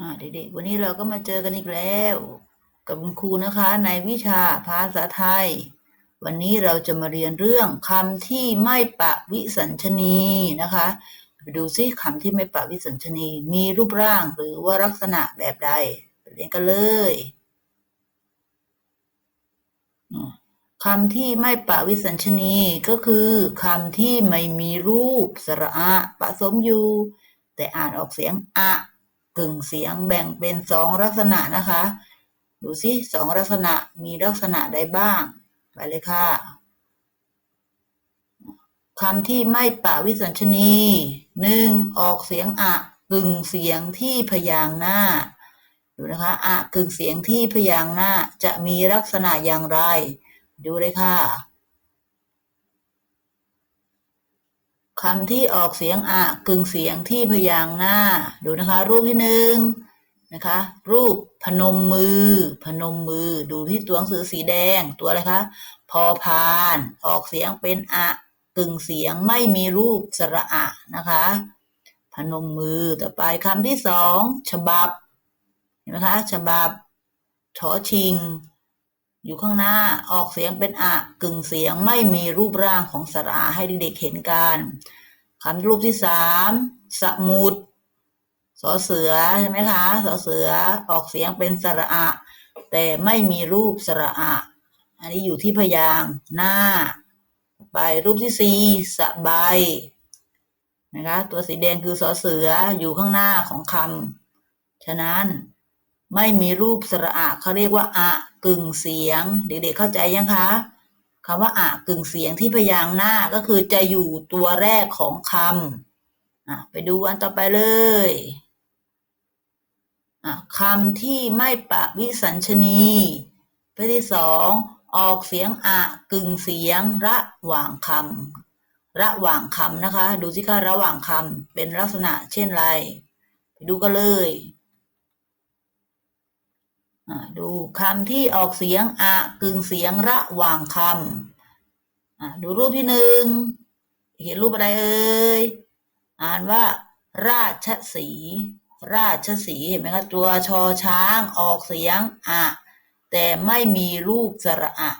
อ่าเด็กๆ วันนี้เราก็มาเจอกันอีกแล้ว กับคุณครูนะคะ ในวิชาภาษาไทย วันนี้เราจะมาเรียนเรื่องคำที่ไม่ปะวิสัญชนีนะคะไปดูซิคำที่ไม่ปะวิสัญชนี มีรูปร่างหรือว่าลักษณะแบบใดไปเรียนกันเลยคำที่ไม่ปะวิสัญชนีก็คือคำที่ไม่มีรูปสระอะผสมอยู่ แต่อ่านออกเสียงอะ กึ่งเสียงแบ่งเป็นสองลักษณะนะคะ ดูสิสองลักษณะมีลักษณะใดบ้าง ไปเลยค่ะคำที่ไม่ปะวิสัญชนีหนึ่งออกเสียงอะกึ่งเสียงที่พยางหน้าดูนะคะอะกึ่งเสียงที่พยางหน้าจะมีลักษณะอย่างไร ดูเลยค่ะ คำที่ออกเสียงอะกึ่งเสียงที่พยางค์หน้า ดูนะคะ รูปที่หนึ่งนะคะ รูปพนมมือ พนมมือ ดูที่ตัวหนังสือสีแดงตัวอะไรคะ พอพาน ออกเสียงเป็นอะกึ่งเสียงไม่มีรูปสระอะนะคะ พนมมือต่อไปคำที่สองฉบับเห็นไหมคะฉบับชอชิง อยู่ข้างหน้าออกเสียงเป็นอะกึ่งเสียงไม่มีรูปร่างของสระอาให้เด็กๆเห็นกันคำรูปที่สามสมุดสอเสือใช่ไหมคะสอเสือออกเสียงเป็นสระอะแต่ไม่มีรูปสระอะอันนี้อยู่ที่พยางค์หน้าไปรูปที่สี่สบายนะคะตัวสีแดงคือสอเสืออยู่ข้างหน้าของคำฉะนั้นไม่มีรูปสระอะเขาเรียกว่าอะ กึ่งเสียง เด็กๆเข้าใจยังคะคำว่าอะกึ่งเสียงที่พยางค์หน้าก็คือจะอยู่ตัวแรกของคำอะไปดูอันต่อไปเลยอะคำที่ไม่ปะวิสัญชนีประที่สองออกเสียงอะกึ่งเสียงระหว่างคำระหว่างคำนะคะ ดูสิคะระหว่างคำเป็นลักษณะเช่นไร ไปดูกันเลย ดูคำที่ออกเสียงอะกึ่งเสียงระหว่างคำดูรูปที่หนึ่งเห็นรูปอะไรเอ่ยอ่านว่า ราชสี ราชสีเห็นไหมคะตัวชอช้างออกเสียงอะแต่ไม่มีรูปสระอะ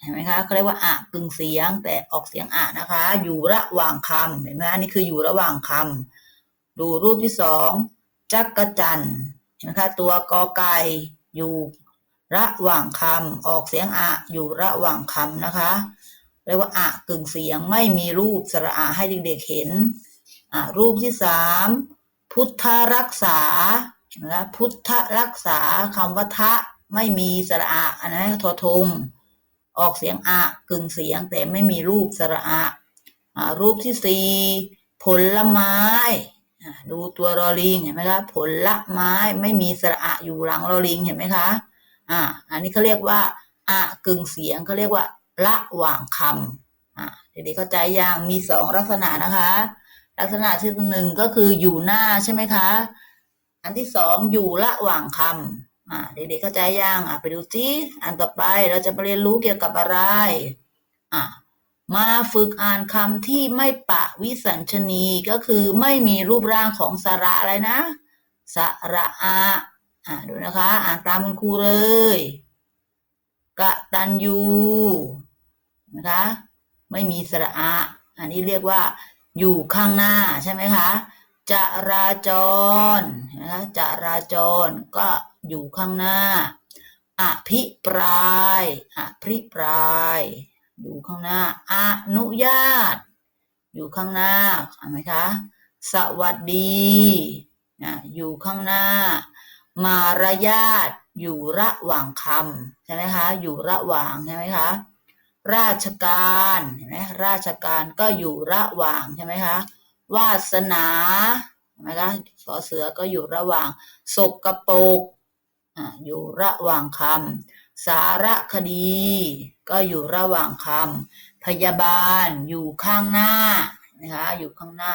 เห็นไหมคะเขาเรียกว่าอะกึ่งเสียง แต่ออกเสียงอะนะคะ อยู่ระหว่างคำเห็นไหมอันนี้คืออยู่ระหว่างคำดูรูปที่สองจักรจันทร์เห็นไหมคะตัวกอไก่ อยู่ ระหว่างคำออกเสียงอะอยู่ระหว่างคำนะคะเรียกว่าอะกึ่งเสียงไม่มีรูปสระอะให้เด็กๆเห็นอะรูปที่สามพุทธรักษานะคะพุทธรักษาคำว่าทะไม่มีสระอะอันนั้นทอทงออกเสียงอะกึ่งเสียงแต่ไม่มีรูปสระอะอะรูปที่สี่ผลไม้ ดูตัวรอลิงเห็นไหมคะผลละไม้ไม่มีสระอะอยู่หลังรอลิงเห็นไหมคะอ่าอันนี้เขาเรียกว่าอะกึ่งเสียงเขาเรียกว่าระหว่างคำอ่าเด็กๆเข้าใจยังมีสองลักษณะนะคะ ลักษณะที่หนึ่งก็คืออยู่หน้าใช่ไหมคะ อันที่สองอยู่ระหว่างคำอ่าเด็กๆเข้าใจยังอะไปดูสิอันต่อไปเราจะมาเรียนรู้เกี่ยวกับอะไรอะ มาฝึกอ่านคำที่ไม่ปะวิสัญชนี ก็คือไม่มีรูปร่างของสระอะไรนะ สระอะอ่าดูนะคะ อ่านตามคุณครูเลยกะตันยูนะคะ ไม่มีสระอะอันนี้เรียกว่า อยู่ข้างหน้าใช่ไหมคะจราจรนะคะจราจรก็อยู่ข้างหน้า อภิปราย อภิปราย อยู่ข้างหน้า อนุญาต อยู่ข้างหน้าเห็นไหมคะ สวัสดีนะอยู่ข้างหน้า มารยาทอยู่ระหว่างคำใช่ไหมคะ อยู่ระหว่างใช่ไหมคะราชการเห็นไหมราชการก็อยู่ระหว่างใช่ไหมคะวาสนาเห็นไหมคะสอเสือก็อยู่ระหว่างสกปรกอ่าอยู่ระหว่างคำ สารคดี ก็อยู่ระหว่างคำพยาบาลอยู่ข้างหน้านะคะอยู่ข้างหน้า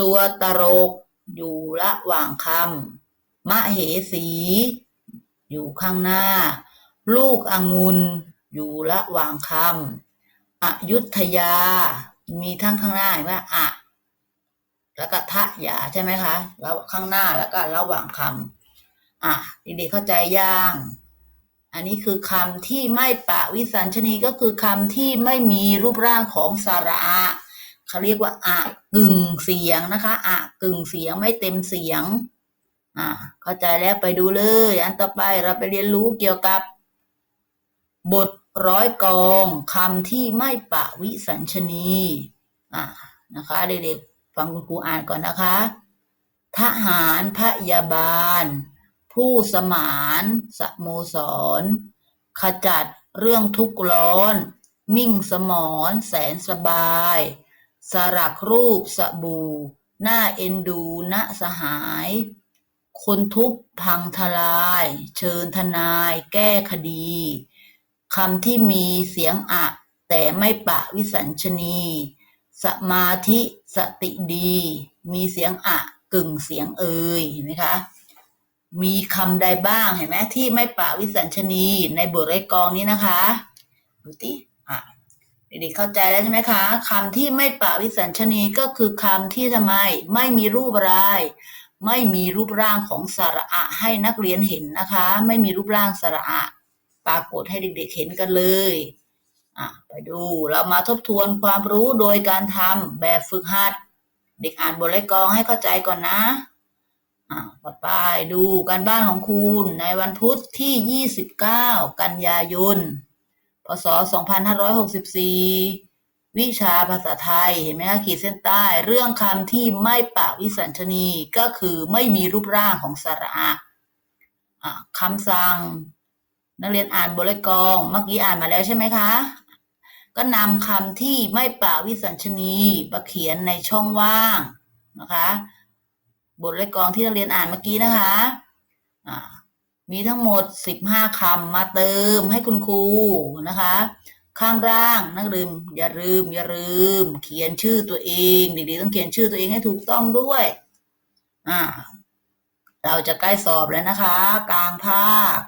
ตัวตลกอยู่ระหว่างคำมะเหสี อยู่ข้างหน้า ลูกองุ่นอยู่ระหว่างคำอยุธยา มีทั้งข้างหน้าเห็นไหมอะแล้วก็ทะยาใช่ไหมคะ แล้วข้างหน้าแล้วก็ระหว่างคำอะด็กๆเข้าใจยัง อันนี้คือคำที่ไม่ปะวิสัญชนีก็คือคำที่ไม่มีรูปร่างของสระอะเขาเรียกว่าอะกึ่งเสียงนะคะอะกึ่งเสียงไม่เต็มเสียงอ่าเข้าใจแล้วไปดูเลย อันต่อไปเราไปเรียนรู้เกี่ยวกับบทร้อยกองคำที่ไม่ปะวิสัญชนีอ่านะคะเด็กๆฟังคุณครูอ่านก่อนนะคะ ทหารพยาบาล ผู้สมานสโมสร ขจัดเรื่องทุกข์ร้อน มิ่งสมอนแสนสบาย สรักรูปสบู่หน้าเอ็นดูณสหาย คนทุบพังทลาย เชิญทนายแก้คดีคำที่มีเสียงอะ แต่ไม่ปะวิสัญชนี สมาธิสติดี มีเสียงอะกึ่งเสียงเอ่ยเห็นไหมคะ มีคำใดบ้างเห็นไหมที่ไม่ปะวิสัญชนีในบทไรกองนี้นะคะ ดูติอะเด็กๆเข้าใจแล้วใช่ไหมคะคำที่ไม่ปะวิสัญชนีก็คือคำที่ทำไม ไม่มีรูปอะไรไม่มีรูปร่างของสระอะให้นักเรียนเห็นนะคะ ไม่มีรูปร่างสระอะปรากฏให้เด็กๆเห็นกันเลยอะไปดูเรามาทบทวนความรู้โดยการทำแบบฝึกหัด เด็กอ่านบทเลขกองให้เข้าใจก่อนนะ ต่อไปดูการบ้านของคุณในวันพุธที่ 29 กันยายน พศ 2564 วิชาภาษาไทย เห็นไหมคะขีดเส้นใต้ เรื่องคำที่ไม่ปะวิสัญชนีก็คือไม่มีรูปร่างของสระะคำสั่ง นักเรียนอ่านบทเลกองเมื่อกี้อ่านมาแล้วใช่ไหมคะ ก็นำคำที่ไม่ปะวิสัญชนีมาเขียนในช่องว่างนะคะ บทเลขกองที่นักเรียนอ่านเมื่อกี้นะคะอ่ามีทั้งหมด15คำมาเติมให้คุณครูนะคะ ข้างล่างนักลืมอย่าลืมอย่าลืม เขียนชื่อตัวเองเด็กๆต้องเขียนชื่อตัวเองให้ถูกต้องด้วยอ่าเราจะใกล้สอบแล้วนะคะ กลางภาค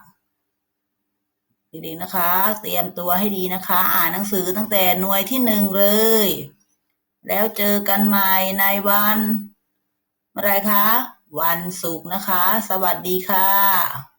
ดีๆนะคะ เตรียมตัวให้ดีนะคะ อ่านหนังสือตั้งแต่หน่วยที่หนึ่งเลย แล้วเจอกันใหม่ในวัน อะไรคะ วันศุกร์นะคะ สวัสดีค่ะ